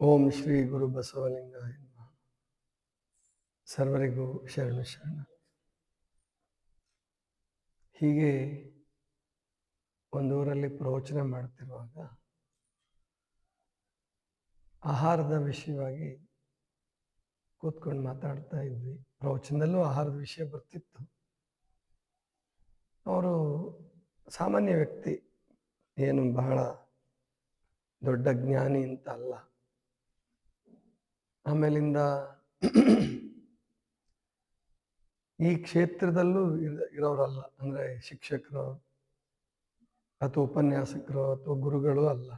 ಓಂ ಶ್ರೀ ಗುರು ಬಸವಲಿಂಗ. ಸರ್ವರಿಗೂ ಶರಣ ಶರಣ. ಹೀಗೆ ಒಂದೂರಲ್ಲಿ ಪ್ರವಚನ ಮಾಡ್ತಿರುವಾಗ ಆಹಾರದ ವಿಷಯವಾಗಿ ಕೂತ್ಕೊಂಡು ಮಾತಾಡ್ತಾ ಇದ್ವಿ. ಪ್ರವಚನದಲ್ಲೂ ಆಹಾರದ ವಿಷಯ ಬರ್ತಿತ್ತು. ಅವರು ಸಾಮಾನ್ಯ ವ್ಯಕ್ತಿ, ಏನು ಬಹಳ ದೊಡ್ಡ ಜ್ಞಾನಿ ಅಂತ ಅಲ್ಲ. ಆಮೇಲಿಂದ ಈ ಕ್ಷೇತ್ರದಲ್ಲೂ ಇರ- ಇರೋರಲ್ಲ. ಅಂದರೆ ಶಿಕ್ಷಕರು ಅಥವಾ ಉಪನ್ಯಾಸಕರು ಅಥವಾ ಗುರುಗಳು ಅಲ್ಲ.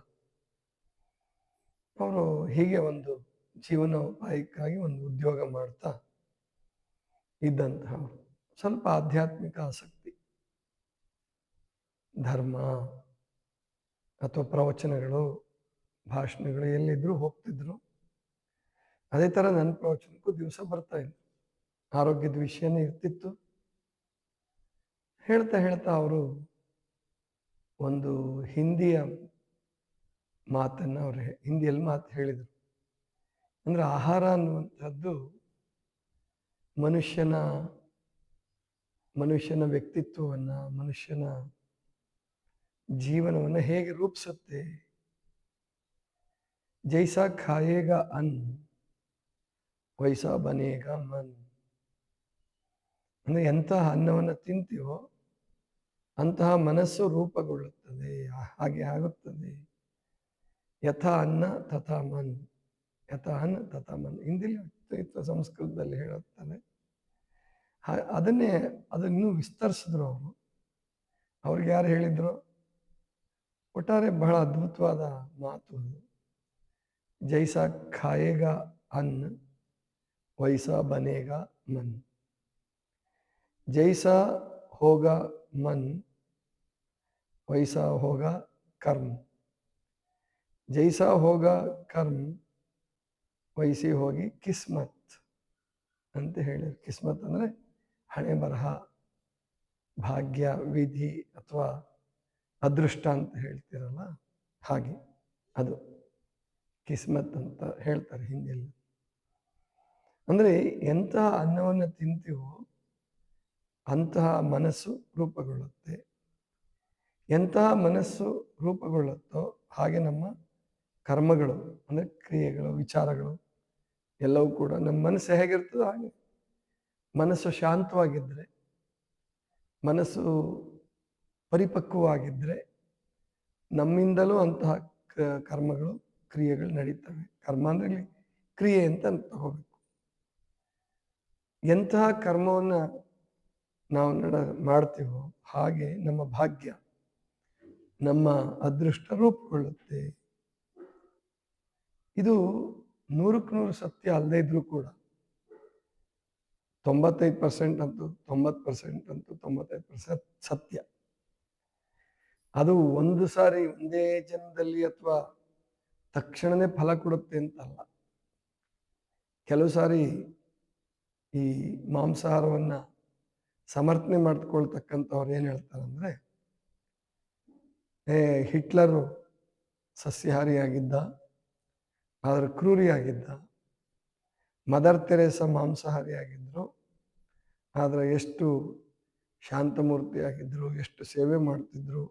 ಅವರು ಹೀಗೆ ಒಂದು ಜೀವನೋಪಾಯಕ್ಕಾಗಿ ಒಂದು ಉದ್ಯೋಗ ಮಾಡ್ತಾ ಇದ್ದಂತಹ ಸ್ವಲ್ಪ ಆಧ್ಯಾತ್ಮಿಕ ಆಸಕ್ತಿ. ಧರ್ಮ ಅಥವಾ ಪ್ರವಚನಗಳು, ಭಾಷಣಗಳು ಎಲ್ಲಿದ್ರು ಹೋಗ್ತಿದ್ರು. ಅದೇ ಥರ ನನ್ನ ಪ್ರವಚನಕ್ಕೂ ದಿವಸ ಬರ್ತಾ ಇದ್ದೆ ಆರೋಗ್ಯದ ವಿಷಯನೇ ಇರ್ತಿತ್ತು. ಹೇಳ್ತಾ ಹೇಳ್ತಾ ಅವರು ಒಂದು ಹಿಂದಿಯ ಮಾತನ್ನು ಅವರು ಹಿಂದಿಯಲ್ಲಿ ಮಾತು ಹೇಳಿದರು. ಅಂದರೆ ಆಹಾರ ಅನ್ನುವಂಥದ್ದು ಮನುಷ್ಯನ ಮನುಷ್ಯನ ವ್ಯಕ್ತಿತ್ವವನ್ನು, ಮನುಷ್ಯನ ಜೀವನವನ್ನು ಹೇಗೆ ರೂಪಿಸುತ್ತೆ? ಜೈಸಾ ಖಾಯೇಗ ಅನ್ ವೈಸಾ ಬನೇಗ ಮನ್ ಅಂದರೆ ಎಂತಹ ಅನ್ನವನ್ನು ತಿಂತೀವೋ ಅಂತಹ ಮನಸ್ಸು ರೂಪುಗೊಳ್ಳುತ್ತದೆ, ಹಾಗೆ ಆಗುತ್ತದೆ. ಯಥಾ ಅನ್ನ ತಥಾ ಮನ್. ಯಥಾ ಅನ್ನ ತಥಾ ಮನ್. ಹಿಂದಿಲಿ ಸಂಸ್ಕೃತದಲ್ಲಿ ಹೇಳುತ್ತಾರೆ ಅದನ್ನೇ ಅದನ್ನು ವಿಸ್ತರಿಸಿದ್ರು ಅವರು. ಅವ್ರಿಗೆ ಯಾರು ಹೇಳಿದ್ರು? ಒಟ್ಟಾರೆ ಬಹಳ ಅದ್ಭುತವಾದ ಮಾತು ಅದು. ಜೈಸಾ ಖಾಯೇಗ ಅನ್ನ ವೈಸಾ ಬನೇಗ ಮನ್ ಜೈಸಾ ಹೋಗ ಮನ್ ವೈಸಾ ಹೋಗ ಕರ್ಮ ಜೈಸಾ ಹೋಗ ಕರ್ಮ ವೈಸಿ ಹೋಗಿ ಕಿಸ್ಮತ್ ಅಂತ ಹೇಳಿದ್ರು ಕಿಸ್ಮತ್ ಅಂದರೆ ಹಣೆ ಬರಹ ಭಾಗ್ಯ ವಿಧಿ ಅಥವಾ ಅದೃಷ್ಟ ಅಂತ ಹೇಳ್ತೀರಲ್ಲ ಹಾಗೆ ಅದು ಕಿಸ್ಮತ್ ಅಂತ ಹೇಳ್ತಾರೆ ಹಿಂದಿಯಲ್ಲಿ ಅಂದರೆ ಎಂತಹ ಅನ್ನವನ್ನು ತಿಂತೀವೋ ಅಂತಹ ಮನಸ್ಸು ರೂಪುಗೊಳ್ಳುತ್ತೆ. ಎಂತಹ ಮನಸ್ಸು ರೂಪುಗೊಳ್ಳುತ್ತೋ ಹಾಗೆ ನಮ್ಮ ಕರ್ಮಗಳು ಅಂದರೆ ಕ್ರಿಯೆಗಳು, ವಿಚಾರಗಳು ಎಲ್ಲವೂ ಕೂಡ ನಮ್ಮ ಮನಸ್ಸು ಹೇಗಿರ್ತದೋ ಹಾಗೆ. ಮನಸ್ಸು ಶಾಂತವಾಗಿದ್ದರೆ ಮನಸ್ಸು ಪರಿಪಕ್ವವಾಗಿದ್ದರೆ ನಮ್ಮಿಂದಲೂ ಅಂತಹ ಕರ್ಮಗಳು, ಕ್ರಿಯೆಗಳು ನಡೀತವೆ. ಕರ್ಮ ಅಂದ್ರೆ ಕ್ರಿಯೆ ಅಂತ ತಗೋಬೇಕು. ಎಂತಹ ಕರ್ಮವನ್ನು ನಾವು ನಡ ಮಾಡ್ತೀವೋ ಹಾಗೆ ನಮ್ಮ ಭಾಗ್ಯ ನಮ್ಮ ಅದೃಷ್ಟ ರೂಪುಗೊಳ್ಳುತ್ತೆ. ಇದು ನೂರಕ್ಕೆ ನೂರು ಸತ್ಯ ಅಲ್ಲದೆ ಇದ್ರೂ ಕೂಡ ತೊಂಬತ್ತೈದು ಪರ್ಸೆಂಟ್ ಅಂತೂ ತೊಂಬತ್ತು ಪರ್ಸೆಂಟ್ ಅಂತೂ ತೊಂಬತ್ತೈದು ಪರ್ಸೆಂಟ್ ಸತ್ಯ. ಅದು ಒಂದು ಸಾರಿ ಒಂದೇ ಜನ್ಮದಲ್ಲಿ ಅಥವಾ ತಕ್ಷಣನೇ ಫಲ ಕೊಡುತ್ತೆ ಅಂತಲ್ಲ. ಕೆಲವು ಸಾರಿ ಈ ಮಾಂಸಾಹಾರವನ್ನು ಸಮರ್ಥನೆ ಮಾಡ್ಕೊಳ್ತಕ್ಕಂಥವ್ರು ಏನು ಹೇಳ್ತಾರೆ ಅಂದರೆ ಏ ಹಿಟ್ಲರು ಸಸ್ಯಹಾರಿಯಾಗಿದ್ದ, ಆದರೆ ಕ್ರೂರಿಯಾಗಿದ್ದ, ಮದರ್ ತೆರೇಸ ಮಾಂಸಾಹಾರಿಯಾಗಿದ್ದರು ಆದರೆ ಎಷ್ಟು ಶಾಂತಮೂರ್ತಿಯಾಗಿದ್ದರು ಎಷ್ಟು ಸೇವೆ ಮಾಡ್ತಿದ್ರು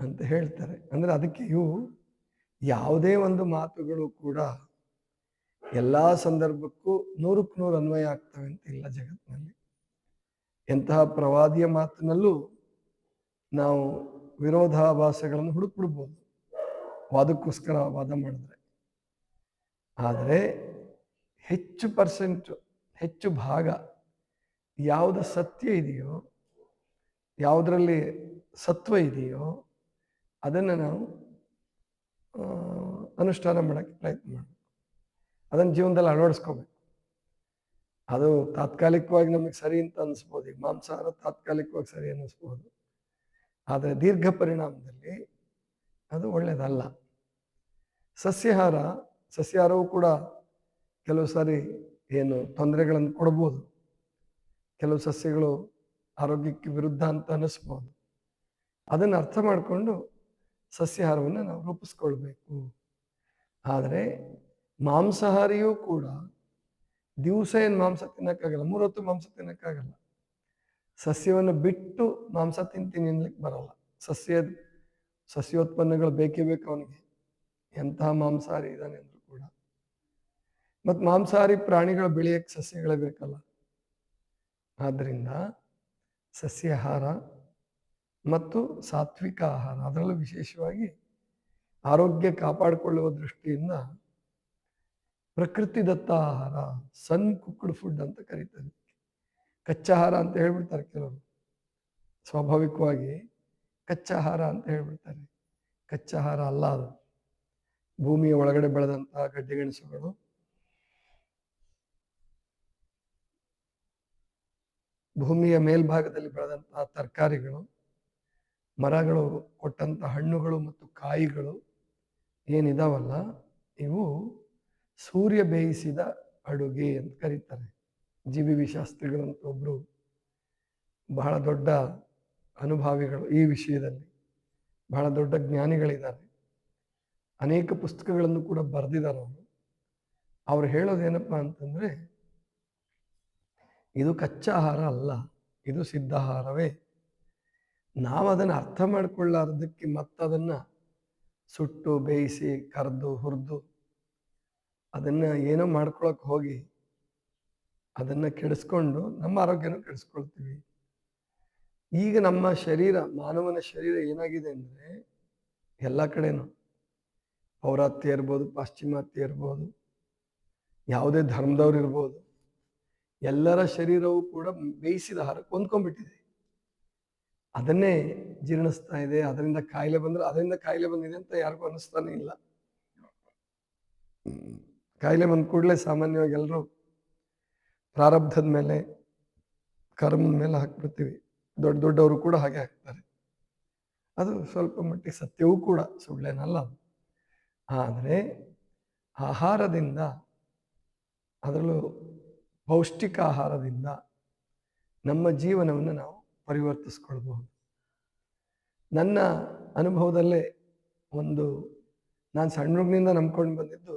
ಅಂತ ಹೇಳ್ತಾರೆ. ಅಂದರೆ ಅದಕ್ಕೆ ಇವು ಯಾವುದೇ ಒಂದು ಮಾತುಗಳು ಕೂಡ ಎಲ್ಲ ಸಂದರ್ಭಕ್ಕೂ ನೂರಕ್ಕೆ ನೂರು ಅನ್ವಯ ಆಗ್ತವೆ ಅಂತ ಇಲ್ಲ ಜಗತ್ತಿನಲ್ಲಿ. ಎಂತಹ ಪ್ರವಾದಿಯ ಮಾತಿನಲ್ಲೂ ನಾವು ವಿರೋಧಾಭಾಸಗಳನ್ನು ಹುಡುಕ್ಬಿಡ್ಬೋದು. ವಾದಕ್ಕೋಸ್ಕರ ವಾದ ಮಾಡಿದ್ರೆ. ಆದರೆ ಹೆಚ್ಚು ಪರ್ಸೆಂಟ್, ಹೆಚ್ಚು ಭಾಗ ಯಾವುದು ಸತ್ಯ ಇದೆಯೋ, ಯಾವುದರಲ್ಲಿ ಸತ್ವ ಇದೆಯೋ, ಅದನ್ನು ನಾವು ಅನುಷ್ಠಾನ ಮಾಡೋಕ್ಕೆ ಪ್ರಯತ್ನ ಮಾಡಬೇಕು ಅದನ್ನು ಜೀವನದಲ್ಲಿ ಅಳವಡಿಸ್ಕೋಬೇಕು. ಅದು ತಾತ್ಕಾಲಿಕವಾಗಿ ನಮಗೆ ಸರಿ ಅಂತ ಅನಿಸ್ಬೋದು, ಈಗ ಮಾಂಸಾಹಾರ ತಾತ್ಕಾಲಿಕವಾಗಿ ಸರಿ ಅನ್ನಿಸ್ಬೋದು. ಆದರೆ ದೀರ್ಘ ಪರಿಣಾಮದಲ್ಲಿ ಅದು ಒಳ್ಳೆಯದಲ್ಲ ಸಸ್ಯಾಹಾರ, ಸಸ್ಯಾಹಾರವು ಕೂಡ ಕೆಲವು ಸಾರಿ ಏನು ತೊಂದರೆಗಳನ್ನು ಕೊಡ್ಬೋದು. ಕೆಲವು ಸಸ್ಯಗಳು ಆರೋಗ್ಯಕ್ಕೆ ವಿರುದ್ಧ ಅಂತ ಅನ್ನಿಸ್ಬೋದು. ಅದನ್ನು ಅರ್ಥ ಮಾಡಿಕೊಂಡು ಸಸ್ಯಾಹಾರವನ್ನು ನಾವು ರೂಪಿಸ್ಕೊಳ್ಬೇಕು. ಆದರೆ ಮಾಂಸಾಹಾರಿಯೂ ಕೂಡ ದಿವಸ ಏನು ಮಾಂಸ ತಿನ್ನಕ್ಕಾಗಲ್ಲ, ಮೂರೊತ್ತು ಮಾಂಸ ತಿನ್ನಕ್ಕಾಗಲ್ಲ. ಸಸ್ಯವನ್ನು ಬಿಟ್ಟು ಮಾಂಸ ತಿಂತೀನಿ ಅನ್ಲಿಕ್ಕೆ ಬರಲ್ಲ. ಸಸ್ಯ, ಸಸ್ಯೋತ್ಪನ್ನಗಳು ಬೇಕೇ ಬೇಕು ಅವನಿಗೆ. ಎಂತಹ ಮಾಂಸಾಹಾರಿ ಇದ್ದಾನೆ ಅಂದ್ರೂ ಕೂಡ. ಮತ್ತು ಮಾಂಸಾಹಾರಿ ಪ್ರಾಣಿಗಳು ಬೆಳೆಯಕ್ಕೆ ಸಸ್ಯಗಳೇ ಬೇಕಲ್ಲ. ಆದ್ದರಿಂದ ಸಸ್ಯಾಹಾರ ಮತ್ತು ಸಾತ್ವಿಕ ಆಹಾರ, ಅದರಲ್ಲೂ ವಿಶೇಷವಾಗಿ ಆರೋಗ್ಯ ಕಾಪಾಡಿಕೊಳ್ಳುವ ದೃಷ್ಟಿಯಿಂದ ಪ್ರಕೃತಿದತ್ತ ಆಹಾರ ಸನ್ ಕುಕ್ಡ್ ಫುಡ್ ಅಂತ ಕರೀತಾರೆ. ಕಚ್ಚಾಹಾರ ಅಂತ ಹೇಳ್ಬಿಡ್ತಾರೆ ಕೆಲವರು. ಸ್ವಾಭಾವಿಕವಾಗಿ ಕಚ್ಚಾಹಾರ ಅಂತ ಹೇಳ್ಬಿಡ್ತಾರೆ. ಕಚ್ಚಾಹಾರ ಅಲ್ಲ ಅದು. ಭೂಮಿಯ ಒಳಗಡೆ ಬೆಳೆದಂತಹ ಗಡ್ಡೆಗೆಣಸುಗಳು ಭೂಮಿಯ ಮೇಲ್ಭಾಗದಲ್ಲಿ ಬೆಳೆದಂತಹ ತರಕಾರಿಗಳು, ಮರಗಳು ಕೊಟ್ಟಂಥ ಹಣ್ಣುಗಳು ಮತ್ತು ಕಾಯಿಗಳು ಏನಿದಾವಲ್ಲ, ಇವು ಸೂರ್ಯ ಬೇಯಿಸಿದ ಅಡುಗೆ ಅಂತ ಕರೀತಾರೆ. ಜಿ ಬಿ ಶಾಸ್ತ್ರಿಗಳಂತ ಒಬ್ಬರು ಬಹಳ ದೊಡ್ಡ ಅನುಭಾವಿಗಳು ಈ ವಿಷಯದಲ್ಲಿ. ಬಹಳ ದೊಡ್ಡ ಜ್ಞಾನಿಗಳಿದ್ದಾರೆ. ಅನೇಕ ಪುಸ್ತಕಗಳನ್ನು ಕೂಡ ಬರೆದಿದ್ದಾರೆ ಅವರು. ಅವ್ರು ಹೇಳೋದೇನಪ್ಪ ಅಂತಂದ್ರೆ, ಇದು ಕಚ್ಚಾ ಆಹಾರ ಅಲ್ಲ, ಇದು ಸಿದ್ಧಾಹಾರವೇ. ನಾವು ಅದನ್ನು ಅರ್ಥ ಮಾಡಿಕೊಳ್ಳಾರ್ದಕ್ಕೆ ಮತ್ತದನ್ನು ಸುಟ್ಟು, ಬೇಯಿಸಿ, ಕರೆದು, ಹುರಿದು ಅದನ್ನು ಏನೋ ಮಾಡ್ಕೊಳಕ್ಕೆ ಹೋಗಿ ಅದನ್ನು ಕೆಡಿಸ್ಕೊಂಡು ನಮ್ಮ ಆರೋಗ್ಯನೂ ಕೆಡಿಸ್ಕೊಳ್ತೀವಿ. ಈಗ ನಮ್ಮ ಶರೀರ, ಮಾನವನ ಶರೀರ ಏನಾಗಿದೆ ಅಂದರೆ ಎಲ್ಲ ಕಡೆನೂ. ಪೌರಾತ್ಯ ಇರ್ಬೋದು, ಪಾಶ್ಚಿಮಾತ್ಯ ಇರ್ಬೋದು, ಯಾವುದೇ ಧರ್ಮದವ್ರು ಇರ್ಬೋದು, ಎಲ್ಲರ ಶರೀರವೂ ಕೂಡ ಬೇಯಿಸಿದ ಆಹಾರಕ್ಕೆ ಹೊಂದ್ಕೊಂಡ್ಬಿಟ್ಟಿದೆ. ಅದನ್ನೇ ಜೀರ್ಣಿಸ್ತಾ ಇದೆ, ಅದರಿಂದ ಕಾಯಿಲೆ ಬಂದ್ರೆ ಅದರಿಂದ ಕಾಯಿಲೆ ಬಂದಿದೆ ಅಂತ ಯಾರಿಗೂ ಅನ್ನಿಸ್ತಾನೆ ಇಲ್ಲ. ಕಾಯಿಲೆ ಬಂದ ಕೂಡಲೇ ಸಾಮಾನ್ಯವಾಗಿ ಎಲ್ಲರೂ ಪ್ರಾರಬ್ಧದ ಮೇಲೆ, ಕರ್ಮದ ಮೇಲೆ ಹಾಕ್ಬಿಡ್ತೀವಿ. ದೊಡ್ಡ ದೊಡ್ಡವರು ಕೂಡ ಹಾಗೆ ಹಾಕ್ತಾರೆ. ಅದು ಸ್ವಲ್ಪ ಮಟ್ಟಿಗೆ ಸತ್ಯವೂ ಕೂಡ ಸುಳ್ಳೇನಲ್ಲ ಆದರೆ ಆಹಾರದಿಂದ, ಅದರಲ್ಲೂ ಪೌಷ್ಟಿಕ ಆಹಾರದಿಂದ ನಮ್ಮ ಜೀವನವನ್ನು ನಾವು ಪರಿವರ್ತಿಸ್ಕೊಳ್ಬಹುದು. ನನ್ನ ಅನುಭವದಲ್ಲೇ ಒಂದು, ನಾನು ಸಣ್ಣ ರುಗ್ನಿಂದ ನಂಬ್ಕೊಂಡು ಬಂದಿದ್ದು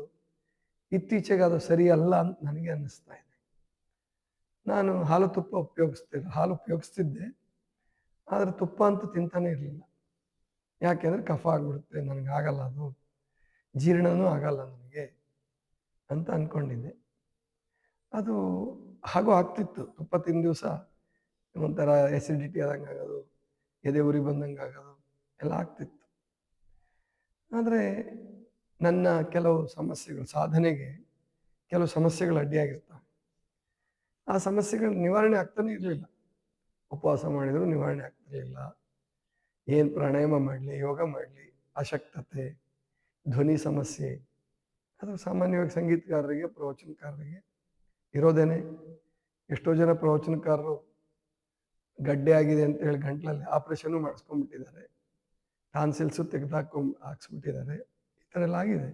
ಇತ್ತೀಚೆಗೆ ಅದು ಸರಿಯಲ್ಲ ಅಂತ ನನಗೆ ಅನ್ನಿಸ್ತಾ ಇದೆ. ನಾನು ಹಾಲು ತುಪ್ಪ ಉಪಯೋಗಿಸ್ತಿದ್ದೆ ಹಾಲು ಉಪಯೋಗಿಸ್ತಿದ್ದೆ. ಆದರೆ ತುಪ್ಪ ಅಂತೂ ತಿಂತಾನೆ ಇರಲಿಲ್ಲ. ಯಾಕೆಂದ್ರೆ ಕಫ ಆಗ್ಬಿಡುತ್ತೆ, ನನಗೆ ಆಗಲ್ಲ ಅದು. ಜೀರ್ಣನೂ ಆಗಲ್ಲ ನನಗೆ ಅಂತ ಅಂದ್ಕೊಂಡಿದ್ದೆ ಅದು ಹಾಗೂ ಆಗ್ತಿತ್ತು. ತುಪ್ಪ ತಿಂದ ದಿವಸ ಒಂಥರ ಎಸಿಡಿಟಿ ಆದಂಗೆ ಆಗೋದು, ಎದೆ ಉರಿ ಬಂದಂಗೆ ಆಗೋದು, ಎಲ್ಲ ಆಗ್ತಿತ್ತು. ಆದರೆ ನನ್ನ ಕೆಲವು ಸಮಸ್ಯೆಗಳು, ಸಾಧನೆಗೆ ಕೆಲವು ಸಮಸ್ಯೆಗಳು ಅಡ್ಡಿಯಾಗಿರ್ತವೆ. ಆ ಸಮಸ್ಯೆಗಳು ನಿವಾರಣೆ ಆಗ್ತಾನೆ ಇರಲಿಲ್ಲ. ಉಪವಾಸ ಮಾಡಿದರೂ ನಿವಾರಣೆ ಆಗ್ತಿರಲಿಲ್ಲ ಏನು ಪ್ರಾಣಾಯಾಮ ಮಾಡಲಿ, ಯೋಗ ಮಾಡಲಿ, ಅಶಕ್ತತೆ, ಧ್ವನಿ ಸಮಸ್ಯೆ, ಅದು ಸಾಮಾನ್ಯವಾಗಿ ಸಂಗೀತಗಾರರಿಗೆ, ಪ್ರವಚನಕಾರರಿಗೆ ಇರೋದೇನೆ. ಎಷ್ಟೋ ಜನ ಪ್ರವಚನಕಾರರು ಗಡ್ಡೆ ಆಗಿದೆ ಅಂತ ಹೇಳಿ ಗಂಟ್ಲಲ್ಲಿ ಆಪ್ರೇಷನ್ ಮಾಡಿಸ್ಕೊಂಡ್ಬಿಟ್ಟಿದ್ದಾರೆ. ಟಾನ್ಸಿಲ್ಸು ತೆಗೆದಾಕೊಂಡು ಹಾಕ್ಸ್ಬಿಟ್ಟಿದ್ದಾರೆ. ಥರ ಆಗಿದೆ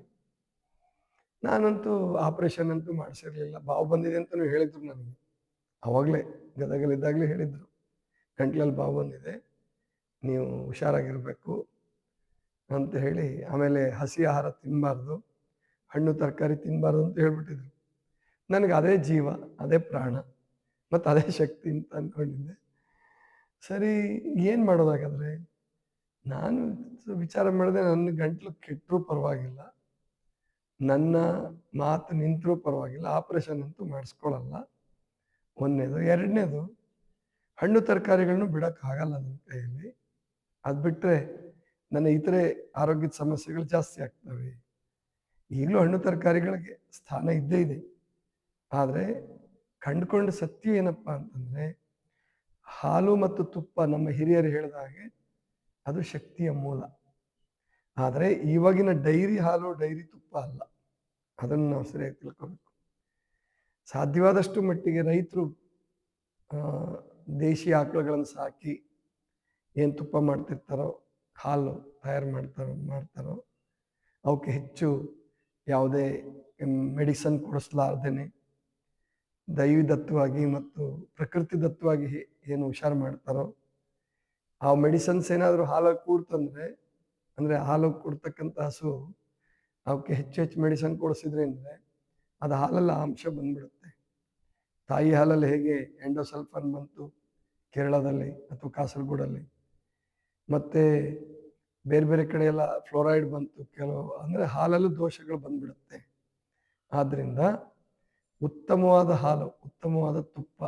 ನಾನಂತೂ ಆಪ್ರೇಷನ್ ಅಂತೂ ಮಾಡಿಸಿರ್ಲಿಲ್ಲ. ಬಾವು ಬಂದಿದೆ ಅಂತಲೂ ಹೇಳಿದ್ರು ನನಗೆ. ಅವಾಗಲೇ ಗದಗಲಿದ್ದಾಗಲೇ ಹೇಳಿದರು. ಗಂಟ್ಲಲ್ಲಿ ಬಾವು ಬಂದಿದೆ. ನೀವು ಹುಷಾರಾಗಿರಬೇಕು ಅಂತ ಹೇಳಿ, ಆಮೇಲೆ ಹಸಿ ಆಹಾರ ತಿನ್ನಬಾರ್ದು ಹಣ್ಣು ತರಕಾರಿ ತಿನ್ನಬಾರ್ದು ಅಂತ ಹೇಳ್ಬಿಟ್ಟಿದ್ರು. ನನಗೆ ಅದೇ ಜೀವ, ಅದೇ ಪ್ರಾಣ, ಮತ್ತು ಅದೇ ಶಕ್ತಿ ಅಂತ ಅಂದ್ಕೊಂಡಿದ್ದೆ ಸರಿ, ಏನು ಮಾಡೋದಾಗಾದ್ರೆ? ನಾನು ವಿಚಾರ ಮಾಡಿದೆ ನನ್ನ ಗಂಟ್ಲು ಕೆಟ್ಟರೂ ಪರವಾಗಿಲ್ಲ. ನನ್ನ ಮಾತು ನಿಂತರೂ ಪರವಾಗಿಲ್ಲ. ಆಪ್ರೇಷನ್ ಅಂತೂ ಮಾಡಿಸ್ಕೊಳ್ಳಲ್ಲ. ಒಂದನೇದು. ಎರಡನೇದು, ಹಣ್ಣು ತರಕಾರಿಗಳನ್ನು ಬಿಡೋಕ್ಕಾಗಲ್ಲ ನನ್ನ ಕೈಯಲ್ಲಿ. ಅದು ಬಿಟ್ಟರೆ ನನ್ನ ಇತರೆ ಆರೋಗ್ಯದ ಸಮಸ್ಯೆಗಳು ಜಾಸ್ತಿ ಆಗ್ತವೆ. ಈಗಲೂ ಹಣ್ಣು ತರಕಾರಿಗಳಿಗೆ ಸ್ಥಾನ ಇದ್ದೇ ಇದೆ. ಆದರೆ ಕಂಡುಕೊಂಡ ಸತ್ಯ ಏನಪ್ಪ ಅಂತಂದರೆ, ಹಾಲು ಮತ್ತು ತುಪ್ಪ ನಮ್ಮ ಹಿರಿಯರು ಹೇಳಿದ ಹಾಗೆ ಅದು ಶಕ್ತಿಯ ಮೂಲ. ಆದರೆ ಇವಾಗಿನ ಡೈರಿ ಹಾಲು, ಡೈರಿ ತುಪ್ಪ ಅಲ್ಲ. ಅದನ್ನು ನಾವು ಸರಿಯಾಗಿ ತಿಳ್ಕೊಬೇಕು. ಸಾಧ್ಯವಾದಷ್ಟು ಮಟ್ಟಿಗೆ ರೈತರು ದೇಶಿ ಆಕಳುಗಳನ್ನು ಸಾಕಿ ಏನು ತುಪ್ಪ ಮಾಡ್ತಿರ್ತಾರೋ, ಹಾಲು ತಯಾರು ಮಾಡ್ತಾರೋ ಮಾಡ್ತಾರೋ, ಅವಕ್ಕೆ ಹೆಚ್ಚು ಯಾವುದೇ ಮೆಡಿಸನ್ ಕೊಡಿಸ್ಲಾರ್ದೇನೆ ದೈವಿದತ್ತವಾಗಿ ಮತ್ತು ಪ್ರಕೃತಿ ದತ್ತವಾಗಿ ಏನು ಹುಷಾರು ಮಾಡ್ತಾರೋ ಆ ಮೆಡಿಸನ್ಸ್ ಏನಾದರೂ ಹಾಲಾಗಿ ಕೂಡ್ತಂದ್ರೆ, ಅಂದರೆ ಹಾಲು ಕೊಡ್ತಕ್ಕಂಥ ಹಸು ಅವಕ್ಕೆ ಹೆಚ್ಚು ಹೆಚ್ಚು ಮೆಡಿಸನ್ ಕೊಡಿಸಿದ್ರಿಂದ ಅದು ಹಾಲಲ್ಲಿ ಆ ಅಂಶ ಬಂದ್ಬಿಡುತ್ತೆ. ತಾಯಿ ಹಾಲಲ್ಲಿ ಹೇಗೆ ಎಂಡೋಸಲ್ಫನ್ ಬಂತು ಕೇರಳದಲ್ಲಿ ಅಥವಾ ಕಾಸರಗೋಡಲ್ಲಿ. ಮತ್ತು ಬೇರೆ ಬೇರೆ ಕಡೆ ಎಲ್ಲ ಫ್ಲೋರೈಡ್ ಬಂತು ಕೆಲವು, ಅಂದರೆ ಹಾಲಲ್ಲೂ ದೋಷಗಳು ಬಂದ್ಬಿಡುತ್ತೆ. ಆದ್ದರಿಂದ ಉತ್ತಮವಾದ ಹಾಲು, ಉತ್ತಮವಾದ ತುಪ್ಪ,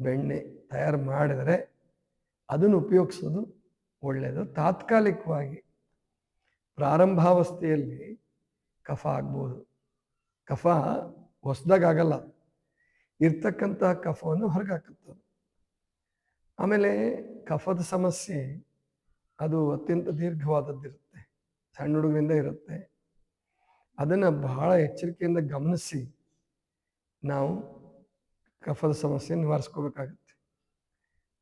ಬೆಣ್ಣೆ ತಯಾರು ಮಾಡಿದರೆ ಅದನ್ನು ಉಪಯೋಗಿಸೋದು ಒಳ್ಳೆಯದು ತಾತ್ಕಾಲಿಕವಾಗಿ ಪ್ರಾರಂಭಾವಸ್ಥೆಯಲ್ಲಿ ಕಫ ಆಗ್ಬೋದು. ಕಫ ಹೊಸ್ದಾಗಲ್ಲ ಇರ್ತಕ್ಕಂತಹ ಕಫವನ್ನು ಹೊರಗೆ ಹಾಕುತ್ತದೆ ಆಮೇಲೆ ಕಫದ ಸಮಸ್ಯೆ, ಅದು ಅತ್ಯಂತ ದೀರ್ಘವಾದದ್ದಿರುತ್ತೆ. ಸಣ್ಣ ಹುಡುಗರಿಂದ ಇರುತ್ತೆ. ಅದನ್ನು ಬಹಳ ಎಚ್ಚರಿಕೆಯಿಂದ ಗಮನಿಸಿ ನಾವು ಕಫದ ಸಮಸ್ಯೆ ನಿವಾರಿಸ್ಕೋಬೇಕಾಗತ್ತೆ.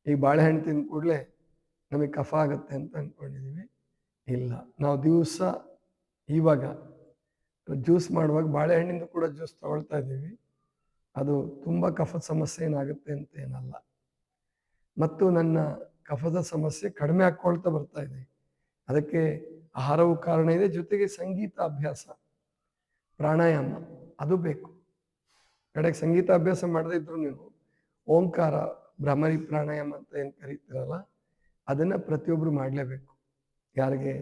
ಈ ಬಾಳೆಹಣ್ಣು ತಿಂದ ಕೂಡಲೇ ನಮಗೆ ಕಫ ಆಗುತ್ತೆ ಅಂತ ಅಂದ್ಕೊಂಡಿದ್ದೀವಿ ಇಲ್ಲ, ನಾವು ದಿವಸ ಇವಾಗ ಜ್ಯೂಸ್ ಮಾಡುವಾಗ ಬಾಳೆಹಣ್ಣಿಂದ ಕೂಡ ಜ್ಯೂಸ್ ತಗೊಳ್ತಾ ಇದ್ದೀವಿ. ಅದು ತುಂಬ ಕಫದ ಸಮಸ್ಯೆ ಏನಾಗುತ್ತೆ ಅಂತ ಏನಲ್ಲ. ಮತ್ತು ನನ್ನ ಕಫದ ಸಮಸ್ಯೆ ಕಡಿಮೆ ಹಾಕ್ಕೊಳ್ತಾ ಬರ್ತಾ ಇದೆ. ಅದಕ್ಕೆ ಆಹಾರವು ಕಾರಣ ಇದೆ, ಜೊತೆಗೆ ಸಂಗೀತ ಅಭ್ಯಾಸ, ಪ್ರಾಣಾಯಾಮ, ಅದು ಬೇಕು. ಕಡೆಗೆ ಸಂಗೀತ ಅಭ್ಯಾಸ ಮಾಡದೇ ಇದ್ರು ನೀವು, ಓಂಕಾರ ಭ್ರಮರಿ ಪ್ರಾಣಾಯಾಮ ಅಂತ ಏನು ಕರಿತೀರಲ್ಲ, ಅದನ್ನು ಪ್ರತಿಯೊಬ್ಬರು ಮಾಡಲೇಬೇಕು. ಯಾರಿಗೆ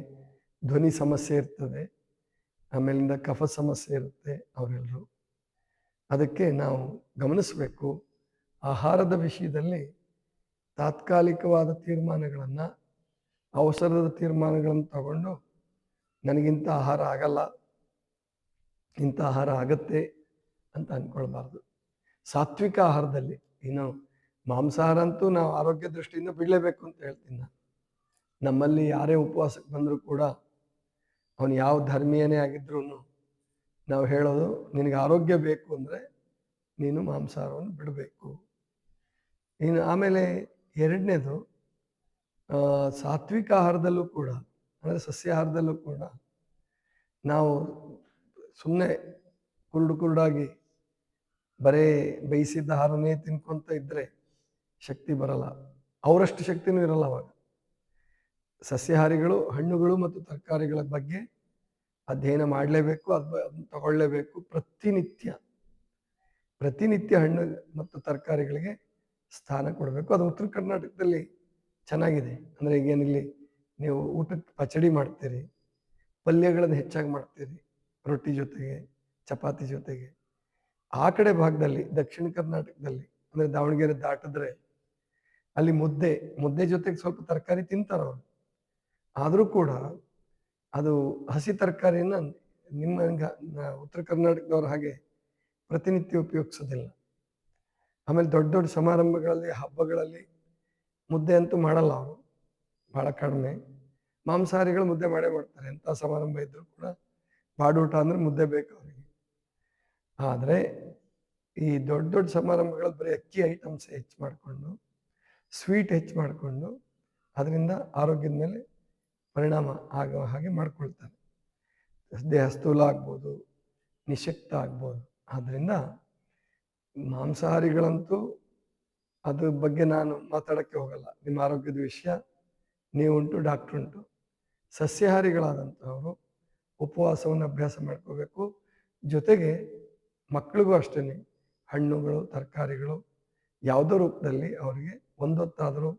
ಧ್ವನಿ ಸಮಸ್ಯೆ ಇರ್ತದೆ, ಆಮೇಲಿಂದ ಕಫ ಸಮಸ್ಯೆ ಇರುತ್ತೆ ಅವರೆಲ್ಲರೂ ಅದಕ್ಕೆ ನಾವು ಗಮನಿಸಬೇಕು, ಆಹಾರದ ವಿಷಯದಲ್ಲಿ ತಾತ್ಕಾಲಿಕವಾದ ತೀರ್ಮಾನಗಳನ್ನು ಅವಸರದ ತೀರ್ಮಾನಗಳನ್ನು ತಗೊಂಡು ನನಗಿಂತ ಆಹಾರ ಆಗಲ್ಲ, ಇಂಥ ಆಹಾರ ಆಗತ್ತೆ ಅಂತ ಅಂದ್ಕೊಳ್ಬಾರ್ದು ಸಾತ್ವಿಕ ಆಹಾರದಲ್ಲಿ ಇನ್ನು ಮಾಂಸಾಹಾರ ಅಂತೂ ನಾವು ಆರೋಗ್ಯ ದೃಷ್ಟಿಯಿಂದ ಬಿಡಲೇಬೇಕು ಅಂತ ಹೇಳ್ತೀನಿ ನಾನು. ನಮ್ಮಲ್ಲಿ ಯಾರೇ ಉಪವಾಸಕ್ಕೆ ಬಂದರೂ ಕೂಡ ಅವನು ಯಾವ ಧರ್ಮೀಯನೇ ಆಗಿದ್ರೂ ನಾವು ಹೇಳೋದು ನಿನಗೆ ಆರೋಗ್ಯ ಬೇಕು ಅಂದರೆ ನೀನು ಮಾಂಸಾಹಾರವನ್ನು ಬಿಡಬೇಕು. ಇನ್ನು ಆಮೇಲೆ ಎರಡನೇದು ಸಾತ್ವಿಕ ಆಹಾರದಲ್ಲೂ ಕೂಡ, ಅಂದರೆ ಸಸ್ಯಾಹಾರದಲ್ಲೂ ಕೂಡ ನಾವು ಸುಮ್ಮನೆ ಕುರುಡು ಕುರುಡಾಗಿ ಬರೇ ಬೇಯಿಸಿದ ಆಹಾರನೇ ತಿನ್ಕೊತ ಇದ್ದರೆ ಶಕ್ತಿ ಬರಲ್ಲ. ಅವರಷ್ಟು ಶಕ್ತಿನೂ ಇರಲ್ಲ ಅವಾಗ. ಸಸ್ಯಾಹಾರಿಗಳು, ಹಣ್ಣುಗಳು ಮತ್ತು ತರಕಾರಿಗಳ ಬಗ್ಗೆ ಅಧ್ಯಯನ ಮಾಡಲೇಬೇಕು, ಅದು ಅದನ್ನು ತಗೊಳ್ಳೇಬೇಕು ಪ್ರತಿನಿತ್ಯ. ಪ್ರತಿನಿತ್ಯ ಹಣ್ಣು ಮತ್ತು ತರಕಾರಿಗಳಿಗೆ ಸ್ಥಾನ ಕೊಡಬೇಕು. ಅದು ಉತ್ತರ ಕರ್ನಾಟಕದಲ್ಲಿ ಚೆನ್ನಾಗಿದೆ. ಅಂದರೆ ಈಗೇನಿಲ್ಲಿ ನೀವು ಊಟಕ್ಕೆ ಪಚಡಿ ಮಾಡ್ತೀರಿ, ಪಲ್ಯಗಳನ್ನು ಹೆಚ್ಚಾಗಿ ಮಾಡ್ತೀರಿ, ರೊಟ್ಟಿ ಜೊತೆಗೆ, ಚಪಾತಿ ಜೊತೆಗೆ. ಆ ಕಡೆ ಭಾಗದಲ್ಲಿ, ದಕ್ಷಿಣ ಕರ್ನಾಟಕದಲ್ಲಿ, ಅಂದರೆ ದಾವಣಗೆರೆ ದಾಟಿದ್ರೆ ಅಲ್ಲಿ ಮುದ್ದೆ ಮುದ್ದೆ ಜೊತೆಗೆ ಸ್ವಲ್ಪ ತರಕಾರಿ ತಿಂತಾರೆ ಅವರು ಆದರೂ ಕೂಡ ಅದು ಹಸಿ ತರಕಾರಿನ ನಿಮ್ಮ ಉತ್ತರ ಕರ್ನಾಟಕದವ್ರ ಹಾಗೆ ಪ್ರತಿನಿತ್ಯ ಉಪಯೋಗಿಸೋದಿಲ್ಲ. ಆಮೇಲೆ ದೊಡ್ಡ ದೊಡ್ಡ ಸಮಾರಂಭಗಳಲ್ಲಿ, ಹಬ್ಬಗಳಲ್ಲಿ ಮುದ್ದೆ ಅಂತೂ ಮಾಡಲ್ಲ ಅವರು. ಭಾಳ ಕಡಿಮೆ. ಮಾಂಸಾಹಾರಿಗಳು ಮುದ್ದೆ ಮಾಡೇ ಮಾಡ್ತಾರೆ. ಎಂಥ ಸಮಾರಂಭ ಇದ್ದರೂ ಕೂಡ ಬಾಡೂಟ ಅಂದರೆ ಮುದ್ದೆ ಬೇಕು ಅವರಿಗೆ. ಆದರೆ ಈ ದೊಡ್ಡ ದೊಡ್ಡ ಸಮಾರಂಭಗಳಲ್ಲಿ ಬರೀ ಅಕ್ಕಿ ಐಟಮ್ಸ್ ಹೆಚ್ಚು ಮಾಡಿಕೊಂಡು ಸ್ವೀಟ್ ಹೆಚ್ಚು ಮಾಡಿಕೊಂಡು ಅದರಿಂದ ಆರೋಗ್ಯದ ಮೇಲೆ ಪರಿಣಾಮ ಆಗೋ ಹಾಗೆ ಮಾಡ್ಕೊಳ್ತಾರೆ. ದೇಹ ಸ್ಥೂಲ ಆಗ್ಬೋದು, ನಿಶಕ್ತ ಆಗ್ಬೋದು. ಆದ್ದರಿಂದ ಮಾಂಸಾಹಾರಿಗಳಂತೂ ಅದ್ರ ಬಗ್ಗೆ ನಾನು ಮಾತಾಡೋಕ್ಕೆ ಹೋಗಲ್ಲ. ನಿಮ್ಮ ಆರೋಗ್ಯದ ವಿಷಯ, ನೀವುಂಟು ಡಾಕ್ಟ್ರ್ ಉಂಟು ಸಸ್ಯಾಹಾರಿಗಳಾದಂಥವರು ಉಪವಾಸವನ್ನು ಅಭ್ಯಾಸ ಮಾಡ್ಕೋಬೇಕು. ಜೊತೆಗೆ ಮಕ್ಕಳಿಗೂ ಅಷ್ಟೇ ಹಣ್ಣುಗಳು, ತರಕಾರಿಗಳು ಯಾವುದೋ ರೂಪದಲ್ಲಿ ಅವರಿಗೆ ಒಂದೊತ್ತಾದರೂ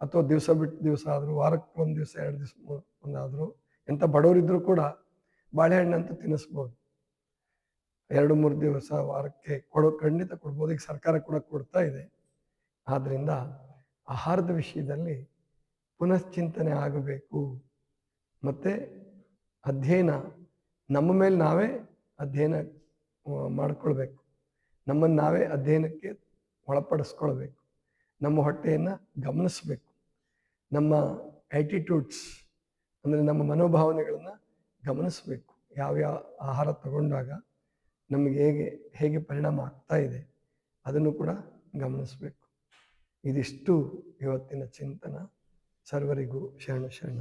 ಅಥವಾ ದಿವಸ ಬಿಟ್ಟು ದಿವಸ ಆದರೂ, ವಾರಕ್ಕೆ ಒಂದು ದಿವಸ, ಎರಡು ದಿವಸ ಒಂದಾದರೂ ಎಂಥ ಬಡವರಿದ್ದರೂ ಕೂಡ ಬಾಳೆಹಣ್ಣಂತೂ ತಿನ್ನಿಸ್ಬೋದು. ಎರಡು, ಮೂರು ದಿವಸ ವಾರಕ್ಕೆ ಕೊಡೋ, ಖಂಡಿತ ಕೊಡ್ಬೋದು. ಈಗ ಸರ್ಕಾರ ಕೂಡ ಕೊಡ್ತಾ ಇದೆ. ಆದ್ದರಿಂದ ಆಹಾರದ ವಿಷಯದಲ್ಲಿ ಪುನಶ್ಚಿಂತನೆ ಆಗಬೇಕು. ಮತ್ತು ಅಧ್ಯಯನ ನಮ್ಮ ಮೇಲೆ ನಾವೇ ಅಧ್ಯಯನ ಮಾಡಿಕೊಳ್ಬೇಕು. ನಮ್ಮನ್ನು ನಾವೇ ಅಧ್ಯಯನಕ್ಕೆ ಒಳಪಡಿಸ್ಕೊಳ್ಬೇಕು. ನಮ್ಮ ಹೊಟ್ಟೆಯನ್ನು ಗಮನಿಸಬೇಕು. ನಮ್ಮ ಆ್ಯಟಿಟ್ಯೂಡ್ಸ್ ಅಂದರೆ ನಮ್ಮ ಮನೋಭಾವನೆಗಳನ್ನು ಗಮನಿಸಬೇಕು. ಯಾವ್ಯಾವ ಆಹಾರ ತಗೊಂಡಾಗ ನಮಗೆ ಹೇಗೆ ಹೇಗೆ ಪರಿಣಾಮ ಆಗ್ತಾ ಇದೆ ಅದನ್ನು ಕೂಡ ಗಮನಿಸಬೇಕು. ಇದಿಷ್ಟು ಇವತ್ತಿನ ಚಿಂತನ. ಸರ್ವರಿಗೂ ಶರಣ ಶರಣ.